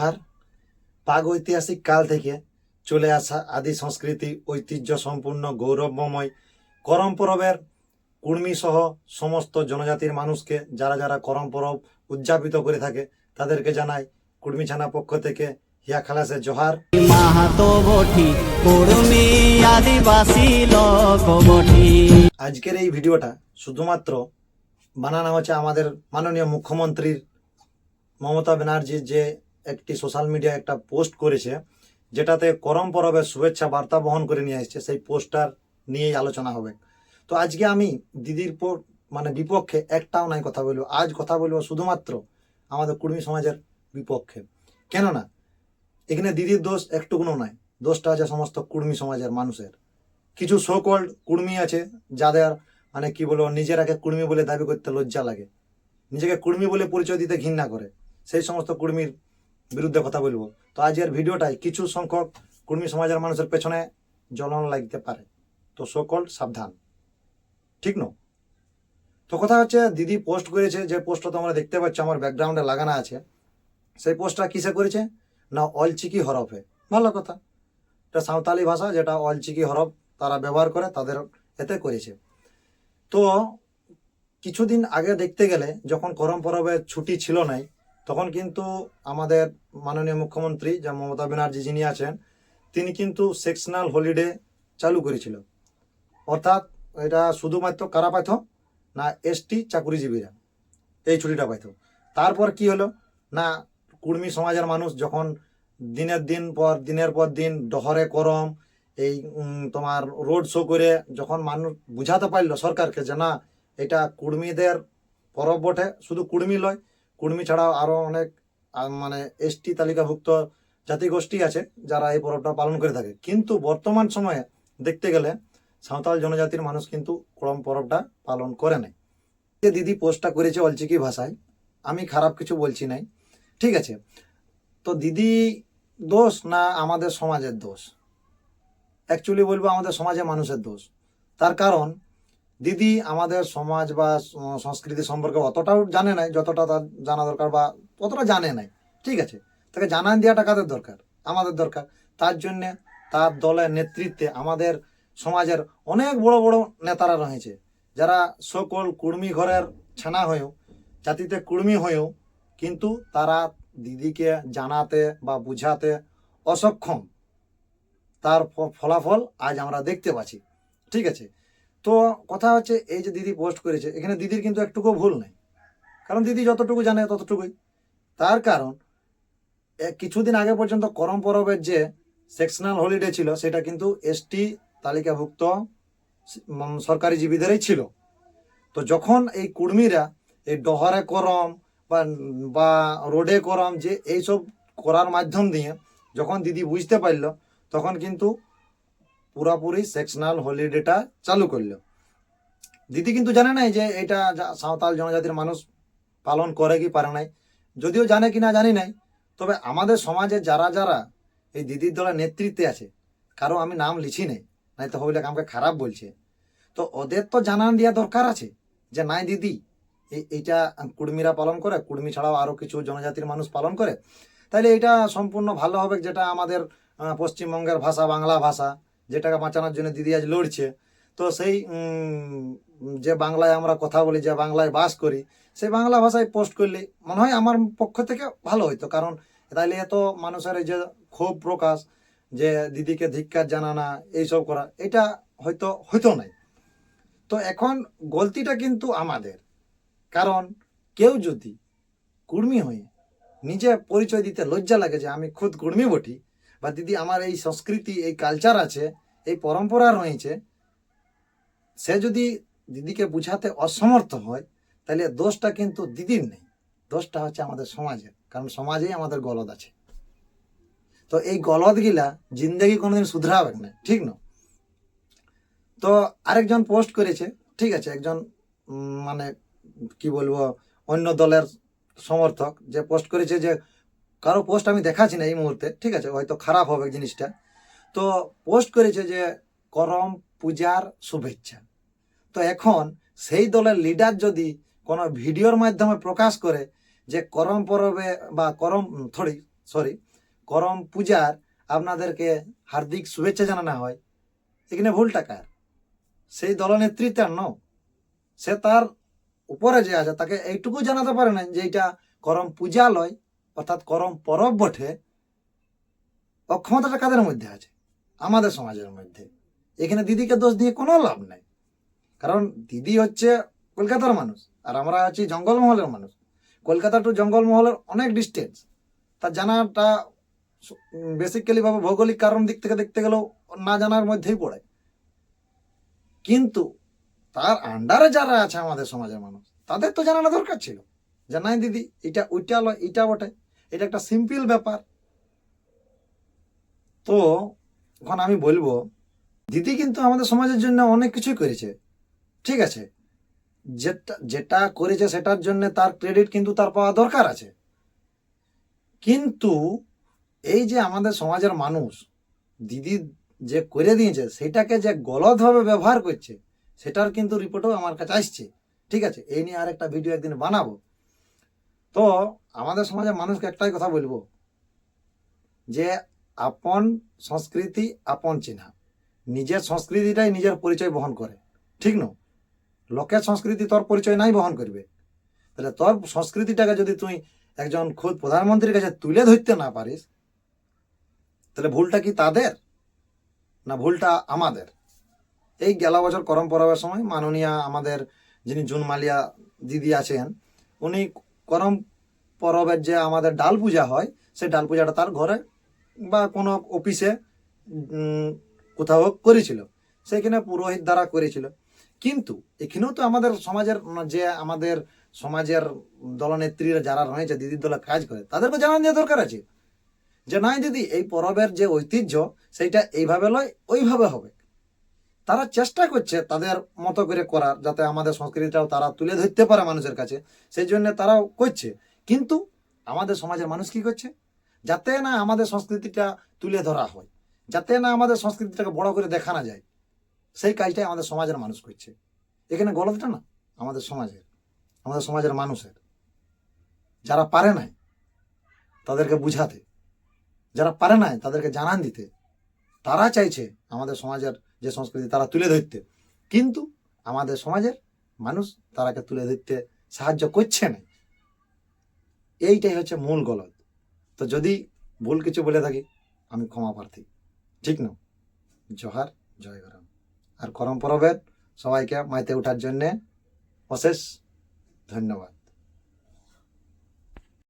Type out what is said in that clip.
জোহার পাগ ঐতিহাসিক কাল থেকে চলে আসা আদি সংস্কৃতি ঐতিহ্য সম্পূর্ণ গৌরবময় করম পরবের কুর্মী সহ সমস্ত জনজাতির মানুষকে যারা যারা করম পরব উদযাপিত করে থাকে তাদেরকে জানাই কুর্মী ছানা পক্ষ থেকে হিয়া খালাসে জোহার। আজকের এই ভিডিওটা শুধুমাত্র বানানো হচ্ছে আমাদের মাননীয় মুখ্যমন্ত্রীর মমতা ব্যানার্জি যে একটি সোশ্যাল মিডিয়া একটা পোস্ট করেছে, যেটাতে করম পরবের শুভেচ্ছা বার্তা বহন করে নিয়ে এসেছে সেই পোস্টার নিয়েই আলোচনা হবে। তো আজকে আমি দিদির মানে বিপক্ষে একটাও নাই কথা বলব। আজ কথা বলব শুধুমাত্র আমাদের কুর্মী সমাজের বিপক্ষে। কেননা, এখানে দিদির দোষ একটুকুনো নাই। দোষটা আছে সমস্ত কুর্মী সমাজের মানুষের। কিছু সোকল্ড কুর্মী আছে, যাদের মানে কি বলব, নিজেরাকে কুর্মী বলে দাবি করতে লজ্জা লাগে। নিজেকে কুর্মী বলে পরিচয় দিতে ঘৃণা করে। সেই সমস্ত কুর্মীর বিরুদ্ধে কথা বলব। তো আজকের ভিডিওটাই কিছু সংখ্যক কুর্মী সমাজের মানুষের পেছনে জ্বলন লাগতে পারে। তো সকল সাবধান। ঠিক ন? তো কথা হচ্ছে, দিদি পোস্ট করেছে, যে পোস্টটা তোমরা দেখতে পাচ্ছ, আমার ব্যাকগ্রাউন্ডে লাগানো আছে। সেই পোস্টটা কিসে করেছে? না, অলচিকি হরফে। ভালো কথা। এটা সাঁওতালি ভাষা, যেটা অলচিকি হরফ তারা ব্যবহার করে, তাদের এতে করেছে। তো কিছুদিন আগে দেখতে গেলে, যখন করম পরবের ছুটি ছিল নাই তখন কিন্তু আমাদের মাননীয় মুখ্যমন্ত্রী যা মমতা ব্যানার্জি যিনি আছেন, তিনি কিন্তু সেকশনাল হলিডে চালু করেছিল। অর্থাৎ এটা শুধুমাত্র কারা পাইত? না, এসটি চাকুরিজীবীরা, এই ছুটিটা পাইত। তারপর কি হলো? না, কুর্মী সমাজের মানুষ যখন দিনের দিন পর, দিনের পর দিন ডহরে করম, এই তোমার রোড শো করে যখন মানুষ বুঝাতে পারল সরকারকে যে না, এটা কুর্মীদের পরব বটে, শুধু কুর্মী লয় কুর্মী ছাড়াও আরও অনেক মানে এসটি তালিকাভুক্ত জাতিগোষ্ঠী আছে যারা এই পরবটা পালন করে থাকে। কিন্তু বর্তমান সময়ে দেখতে গেলে সাঁওতাল জনজাতির মানুষ কিন্তু করম পরবটা পালন করে নাই। যে দিদি পোস্টটা করেছে অলচিকি ভাষায়, আমি খারাপ কিছু বলছি নাই। ঠিক আছে, তো দিদি দোষ না আমাদের সমাজের দোষ? অ্যাকচুয়ালি বলব আমাদের সমাজের মানুষের দোষ। তার কারণ দিদি আমাদের সমাজ বা সংস্কৃতি সম্পর্কে অতটাও জানে নাই, যতটা তার জানা দরকার বা অতটা জানে নাই। ঠিক আছে? তাকে জানান দেওয়াটা কাদের দরকার? আমাদের দরকার। তার জন্যে তার দলের নেতৃত্বে আমাদের সমাজের অনেক বড় বড় নেতারা রয়েছে। যারা সকল কুর্মী ঘরের ছানা হয়েও, জাতিতে কুর্মী হয়েও, কিন্তু তারা দিদিকে জানাতে বা বুঝাতে অসক্ষম। তার ফলাফল আজ আমরা দেখতে পাচ্ছি। ঠিক আছে? তো কথা হচ্ছে এই যে দিদি পোস্ট করেছে, এখানে দিদির কিন্তু একটুকু ভুল নেই। কারণ দিদি যতটুকু জানে ততটুকুই। তার কারণ কিছুদিন আগে পর্যন্ত করম পরবের যে সেকশনাল হলিডে ছিল, সেটা কিন্তু এসটি তালিকাভুক্ত সরকারি জীবীদেরই ছিল। তো যখন এই কুর্মীরা এই ডহরে করম বা বা রোডে করম যে এইসব করার মাধ্যম দিয়ে যখন দিদি বুঝতে পারল, তখন কিন্তু পুরাপুরি সেকশনাল হলিডেটা চালু করল। দিদি কিন্তু জানে নাই যে এটা সাঁওতাল জনজাতির মানুষ পালন করে কি পারে নাই। যদিও জানে কি না জানি নাই, তবে আমাদের সমাজে যারা যারা এই দিদির দলের নেতৃত্বে আছে, কারও আমি নাম লিখি নাই নাই তো হইলে আমাকে খারাপ বলছে। তো ওদের তো জানান দেওয়া দরকার আছে যে, নাই দিদি, এই, এইটা কুর্মীরা পালন করে, কুর্মী ছাড়াও আরও কিছু জনজাতির মানুষ পালন করে। তাহলে এটা সম্পূর্ণ ভালো হবে যেটা আমাদের পশ্চিমবঙ্গের ভাষা, বাংলা ভাষা। যেটাকে বাঁচানোর জন্য দিদি আজ লড়ছে, তো সেই যে বাংলায় আমরা কথা বলি, যে বাংলায় বাস করি, সেই বাংলা ভাষায় পোস্ট করলে মনে হয় আমার পক্ষ থেকে ভালো হইতো। কারণ তাইলে এত মানুষের যে ক্ষোভ প্রকাশ, যে দিদিকে ধিক্কার জানানা, এইসব করা, এটা হয়তো হইতো নাই। তো এখন গলতিটা কিন্তু আমাদের। কারণ কেউ যদি কুর্মী হয়ে নিজে পরিচয় দিতে লজ্জা লাগে যে আমি খুদ কুর্মী বটি বা দিদি, আমার এই সংস্কৃতি, এই কালচার আছে, এই পরম্পরা রয়েছে, সে যদি দিদিকে বুঝাতে অসমর্থ হয়, তাহলে দোষটা কিন্তু দিদির নেই। দোষটা হচ্ছে আমাদের সমাজের, কারণ সমাজেই আমাদের গলদ আছে। তো এই গলদ গিলা জিন্দগি কোনোদিন শুধরাবে না, ঠিক না? তো আরেকজন পোস্ট করেছে, ঠিক আছে, একজন মানে কি বলব, অন্য দলের সমর্থক, যে পোস্ট করেছে যে কারও পোস্ট আমি দেখাচ্ছি না এই মুহূর্তে, ঠিক আছে? হয়তো খারাপ হবে জিনিসটা। তো পোস্ট করেছে যে, করম পূজার শুভেচ্ছা। তো এখন সেই দলের লিডার যদি কোনো ভিডিওর মাধ্যমে প্রকাশ করে যে, করম পরবে বা করম থরি সরি করম পূজার আপনাদেরকে হার্দিক শুভেচ্ছা জানানো হয়, এখানে ভুলটা কার? সেই দলনেত্রীটার ন সে তার উপরে যে আছে, তাকে এইটুকু জানাতে পারে না যে এটা করম পূজা লয় অর্থাৎ করম পরব বটে, অক্ষমতাটা কাদের মধ্যে আছে? আমাদের সমাজের মধ্যে। এখানে দিদিকে দোষ দিয়ে কোনো লাভ নাই। কারণ দিদি হচ্ছে কলকাতার মানুষ, আর আমরা আছি জঙ্গলমহলের মানুষ। কলকাতা টু জঙ্গলমহলের অনেক ডিস্টেন্স তার জানাটা বেসিক্যালি ভাবে ভৌগোলিক কারণ দিক থেকে দেখতে গেলেও না জানার মধ্যেই পড়ে। কিন্তু তার আন্ডারে যারা আছে আমাদের সমাজের মানুষ, তাদের তো জানানো দরকার ছিল। যে নাই দিদি, এটা, ওইটা লয় এটা বটে। এটা একটা সিম্পল ব্যাপার। তো, এখন আমি বলব, দিদি কিন্তু আমাদের সমাজের জন্য অনেক কিছুই করেছে। ঠিক আছে? যেটা যেটা করেছে সেটার জন্য তার ক্রেডিট কিন্তু তার পাওয়া দরকার আছে। কিন্তু এই যে আমাদের সমাজের মানুষ, দিদি যে করে দিয়েছে, সেটাকে যে গলতভাবে ব্যবহার করছে, সেটার কিন্তু রিপোর্টও আমার কাছে আসছে। ঠিক আছে? এই নিয়ে আর একটা ভিডিও একদিন বানাবো। তো আমাদের সমাজের মানুষকে একটাই কথা বলব যে আপন সংস্কৃতি, আপন চিহ্না। নিজের সংস্কৃতিটাই নিজের পরিচয় বহন করে। ঠিক না? লোকের সংস্কৃতি তোর পরিচয় নাই বহন করবে। তাহলে তোর সংস্কৃতিটাকে যদি তুই একজন খোদ প্রধানমন্ত্রীর কাছে তুলে ধরতে না পারিস, তাহলে ভুলটা কি তাদের? না ভুলটা আমাদের? এই গেল বছর করম পরবের সময় মাননীয়া আমাদের যিনি জুন মালিয়া দিদি আছেন, উনি করম পরবের যে আমাদের ডাল পূজা হয়, সেই ডাল পূজাটা তার ঘরে বা কোনো অফিসে কোথাও করেছিল। সেখানে পুরোহিত দ্বারা করেছিল। কিন্তু এখানেও তো আমাদের সমাজের, যে আমাদের সমাজের দলনেত্রীরা যারা রয়েছে দিদির দলে কাজ করে, তাদেরকে জানান দেওয়া দরকার আছে। যে, নাই দিদি, এই পরবের যে ঐতিহ্য, সেইটা এইভাবে লয় ওইভাবে হবে। তারা চেষ্টা করছে তাদের মতো করে করার যাতে আমাদের সংস্কৃতিটাও তারা তুলে ধরতে পারে মানুষের কাছে। সেই জন্য তারাও করছে। কিন্তু আমাদের সমাজের মানুষ কি করছে? যাতে না আমাদের সংস্কৃতিটা তুলে ধরা হয়। যাতে না আমাদের সংস্কৃতিটাকে বড় করে দেখানো যায়। সেই কাজটাই আমাদের সমাজের মানুষ করছে। এখানে গলতটা না? আমাদের সমাজের। আমাদের সমাজের মানুষের। যারা পারে নাই, তাদেরকে বুঝাতে। যারা পারে নাই, তাদেরকে জানান দিতে। তারা চাইছে আমাদের সমাজের যে সংস্কৃতি, তারা তুলে ধরতে। কিন্তু আমাদের সমাজের মানুষ তারাকে তুলে ধরতে সাহায্য করছে না। এইটাই হচ্ছে মূল গলদ। তো যদি ভুল কিছু বলে থাকি, আমি ক্ষমা প্রার্থী। ঠিক না? জহার, জয় গরম। আর করম পরবের সবাইকে মাইতে ওঠার জন্যে অশেষ ধন্যবাদ।